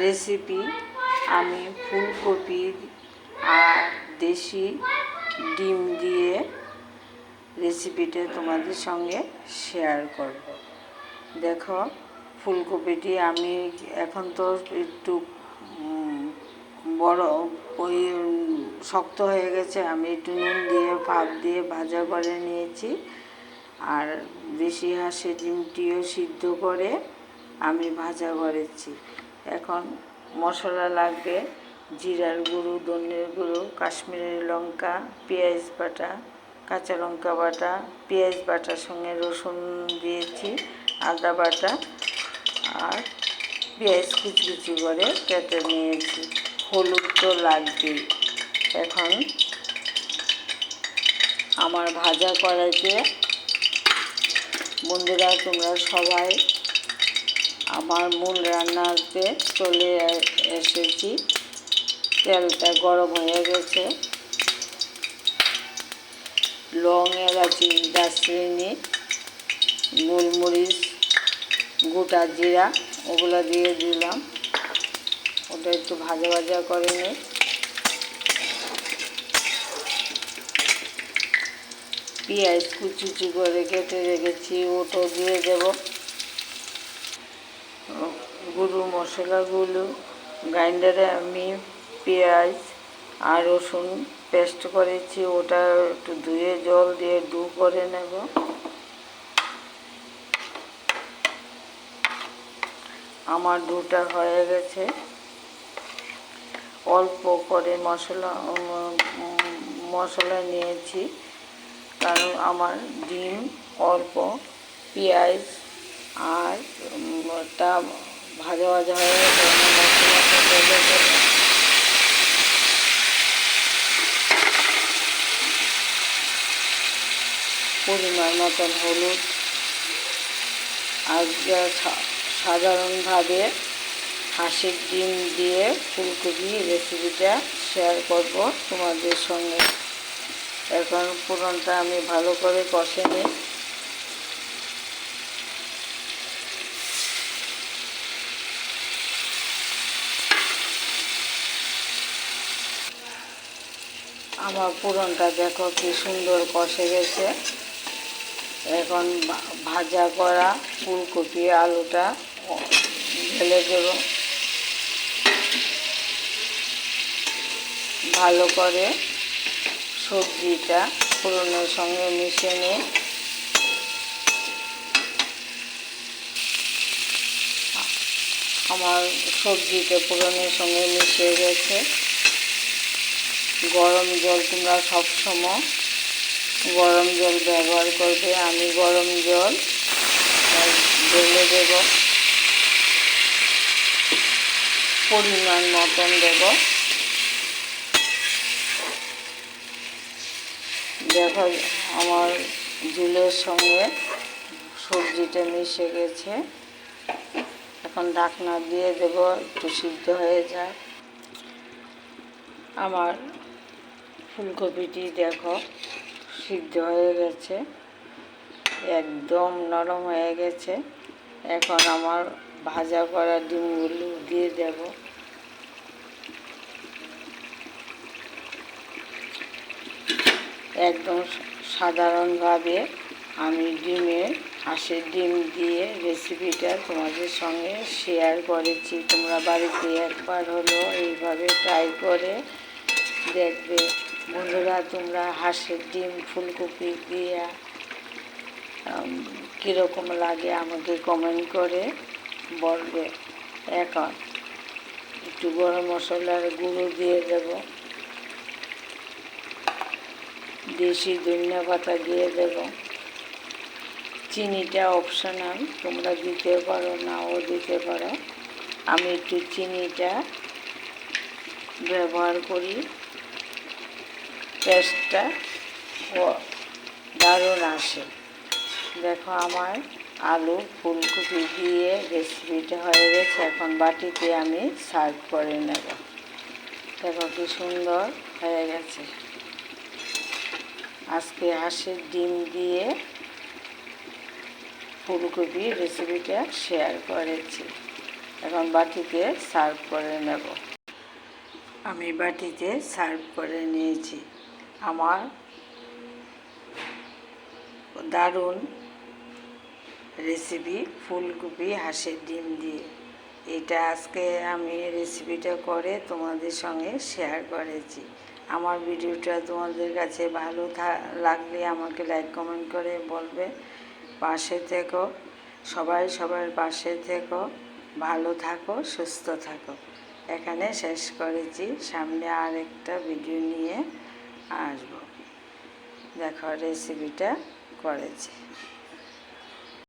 Recipe, আমি ফুলকপি আর দেশি ডিম দিয়ে রেসিপিটা তোমাদের সঙ্গে শেয়ার করব। দেখো, ফুলকপিটি আমি এখন তো একটু বড়, ওই শক্ত হয়ে গেছে। আমি একটু নুন দিয়ে, ভাপ দিয়ে ভাজা করে নিয়েছি। আর দেশি হাঁসের ডিমটিও সিদ্ধ করে আমি ভাজা করেছি। এখন মশলা লাগবে, জিরার গুঁড়ো ধনের গুঁড়ো কাশ্মীরি লঙ্কা, পেঁয়াজ বাটা, কাঁচা লঙ্কা বাটা, পেঁয়াজ বাটার সঙ্গে রসুন দিয়েছি, আদা বাটা আর পেঁয়াজ কুচি কুচি করে কেটে নিয়েছি। হলুদ তো লাগবেই। এখন আমার ভাজা কড়াইতে বন্ধুরা তোমরা সবাই আমার মূল রান্নাতে চলে এসেছি। তেলটা গরম হয়ে গেছে। লং এলাচি দারচিনি গোলমরিচ, গোটা জিরা, ওগুলো দিয়ে দিলাম। ওটা একটু ভাজা ভাজা করে নিই। পেঁয়াজ কুচি কুচি করে কেটে রেখেছি ওটাও দিয়ে দেবো। গুঁড়ো মশলাগুলো, গ্রাইন্ডারে আমি পেঁয়াজ আর রসুন পেস্ট করেছি, ওটা একটু ধুয়ে জল দিয়ে ডু করে নেব। আমার ডুটা হয়ে গেছে। অল্প করে মশলা মশলা নিয়েছি, কারণ আমার ডিম অল্প, পেঁয়াজ আর তা ভাজা ভাজা হয়ে গেছে দেবো। পরিমাণ মতন হলুদ সা- সাধারণভাবে হাঁসের ডিম দিয়ে ফুলকপি রেসিপিটা শেয়ার করব তোমাদের সঙ্গে। এখন পুরনটা আমি ভালো করে কষে নিই। আমার পুরনটা দেখো কি সুন্দর কষে গেছে। এখন ভাজা করা ফুলকপি, আলুটা ঢেলে দেব। ভালো করে সবজিটা পুরনের সঙ্গে মিশিয়ে নিয়ে আমার সবজিটা পুরনের সঙ্গে মিশিয়ে গেছে। গরম জল তোমরা সবসময় গরম জল ব্যবহার করবে। আমি গরম জল ঢেলে দেব। পরিমাণ মতন দেব। দেখো, আমার জুলের সঙ্গে সবজিটা মিশে গেছে। এখন ডাকনা দিয়ে দেব, একটু সিদ্ধ হয়ে যায় আমার ফুলকপিটি দেখো, সিদ্ধ হয়ে গেছে, একদম নরম হয়ে গেছে। এখন আমার ভাজা করা ডিমগুলো দিয়ে দেব। একদম সাধারণভাবে আমি ডিমে হাঁসের ডিম দিয়ে রেসিপিটা তোমাদের সঙ্গে শেয়ার করেছি। তোমরা বাড়িতে একবার হলো এইভাবে ট্রাই করে দেখবে। বন্ধুরা, তোমরা হাঁসের ডিম, ফুলকপি দিয়ে কীরকম লাগে আমাকে কমেন্ট করে বলবে। এখন একটু গরম মশলার গুঁড়ো দিয়ে দেব। দেশি ধনিয়া পাতা দিয়ে দেব। চিনিটা অপশনাল তোমরা দিতে পারো, নাও দিতে পারো। আমি একটু চিনিটা ব্যবহার করি। টেস্টটা দারুণ আসে। দেখো আমার আলু, ফুলকপি দিয়ে রেসিপিটা হয়ে গেছে, এখন বাটিতে আমি সার্ভ করে নেব। দেখো কি সুন্দর হয়ে গেছে। আজকে হাঁসের ডিম দিয়ে ফুলকপি রেসিপিটা শেয়ার করেছি। এখন বাটিতে সার্ভ করে নেব। আমি বাটিতে সার্ভ করে নিয়েছি। আমার দারুণ রেসিপি ফুলকপি, হাঁসের ডিম দিয়ে। এটা আজকে আমি রেসিপিটা করে তোমাদের সঙ্গে শেয়ার করেছি। আমার ভিডিওটা তোমাদের কাছে ভালো লাগলে আমাকে লাইক কমেন্ট করে বলবে। পাশে থেকো, সবাই সবার পাশে থেকো, ভালো থাকো, সুস্থ থাকো। এখানে শেষ করেছি। সামনে আর একটা ভিডিও নিয়ে আসব। দেখো রেসিপিটা করেছি।